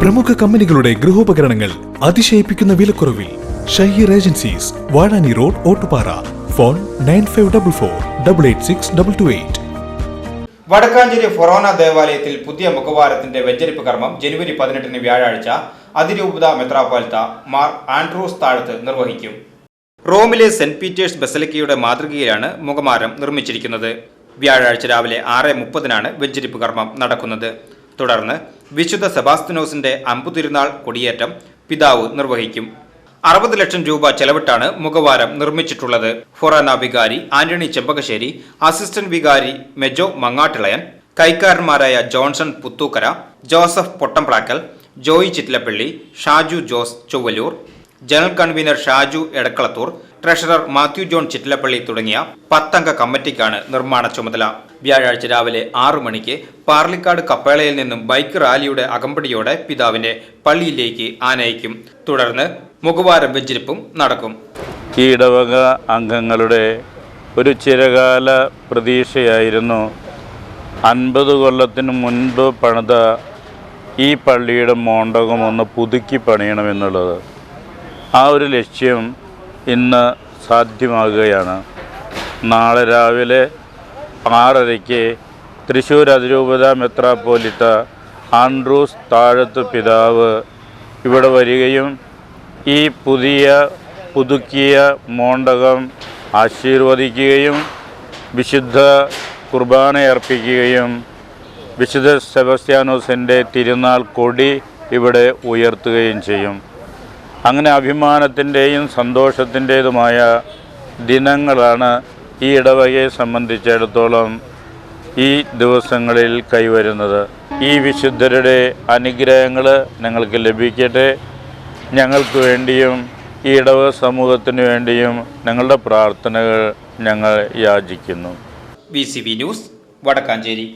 പ്രമുഖ കമ്പനികളുടെ ഗൃഹോപകരണങ്ങൾ അതിശയിപ്പിക്കുന്ന വിലക്കുറവിൽ Shaheer agencies Vazhani road Ottupara. Phone nine five double four double eight six double two eight. Vadakkanchery ഫൊറോന ദേവാലയത്തിൽ പുതിയ മുഖവാരത്തിന്റെ വെഞ്ചരിപ്പ് കർമ്മം ജനുവരി പതിനെട്ടിന് വ്യാഴാഴ്ച. അതിരൂപത മെത്രാപാലിത്ത മാർ ആൻഡ്രൂസ് താഴത്ത് നിർവഹിക്കും. റോമിലെ സെന്റ് പീറ്റേഴ്സ് ബസലിക്കയുടെ മാതൃകയിലാണ് മുഖമാരം നിർമ്മിച്ചിരിക്കുന്നത്. വ്യാഴാഴ്ച രാവിലെ ആറ് മുപ്പതിനാണ് വെഞ്ചരിപ്പ് കർമ്മം നടക്കുന്നത്. തുടർന്ന് വിശുദ്ധ സെബാസ്തിനോസിന്റെ അമ്പുതിരുനാൾ കൊടിയേറ്റം പിതാവ് നിർവഹിക്കും. അറുപത് ലക്ഷം രൂപ ചെലവിട്ടാണ് മുഖവാരം നിർമ്മിച്ചിട്ടുള്ളത്. ഫൊറാന വികാരി ആന്റണി ചെമ്പകശ്ശേരി അസിസ്റ്റന്റ് വികാരി Mejo Mangattilayan കൈക്കാരന്മാരായ Johnson Puthookkara Joseph Pottamplackal Joy Chittilappally Shaju Jose Chowallur general convener Shaju Edakkalathur treasurer Mathew John Chittilappally തുടങ്ങിയ പത്തംഗ കമ്മിറ്റിക്കാണ് നിർമ്മാണ ചുമതല. വ്യാഴാഴ്ച രാവിലെ ആറു മണിക്ക് പാർലിക്കാട് കപ്പേളയിൽ നിന്നും ബൈക്ക് റാലിയുടെ അകമ്പടിയോടെ പിതാവിനെ പള്ളിയിലേക്ക് ആനയിക്കും. തുടർന്ന് മുഖവാരം വെഞ്ചിരിപ്പും നടക്കും. ഈ ഇടവക അംഗങ്ങളുടെ ഒരു ചിരകാല പ്രതീക്ഷയായിരുന്നു. അൻപത് കൊല്ലത്തിന് മുൻപ് പണിത ഈ പള്ളിയുടെ മോണ്ടകം ഒന്ന് പുതുക്കി പണിയണമെന്നുള്ളത്. ആ ഒരു ലക്ഷ്യം ഇന്ന് സാധ്യമാകുകയാണ്. നാളെ രാവിലെ ആറരയ്ക്ക് തൃശ്ശൂർ അതിരൂപത മെത്രാപ്പോലിത്ത ആൻഡ്രൂസ് താഴത്ത് പിതാവ് ഇവിടെ വരികയും ഈ പുതിയ പുതുക്കിയ മോണ്ടകം ആശീർവദിക്കുകയും വിശുദ്ധ കുർബാന അർപ്പിക്കുകയും വിശുദ്ധ സെബസ്ത്യാനോസിന്റെ തിരുനാൾ കൊടി ഇവിടെ ഉയർത്തുകയും ചെയ്യും. അങ്ങനെ അഭിമാനത്തിന്റെയും സന്തോഷത്തിന്റേതുമായ ദിനങ്ങളാണ് ഈ ഇടവകയെ സംബന്ധിച്ചിടത്തോളം ഈ ദിവസങ്ങളിൽ കൈവരുന്നത്. ഈ വിശുദ്ധരുടെ അനുഗ്രഹങ്ങൾ ഞങ്ങൾക്ക് ലഭിക്കട്ടെ. ഞങ്ങൾക്ക് വേണ്ടിയും ഈ ഇടവ സമൂഹത്തിന് വേണ്ടിയും ഞങ്ങളുടെ പ്രാർത്ഥനകൾ ഞങ്ങൾ യാചിക്കുന്നു. B news Vadakkanchery.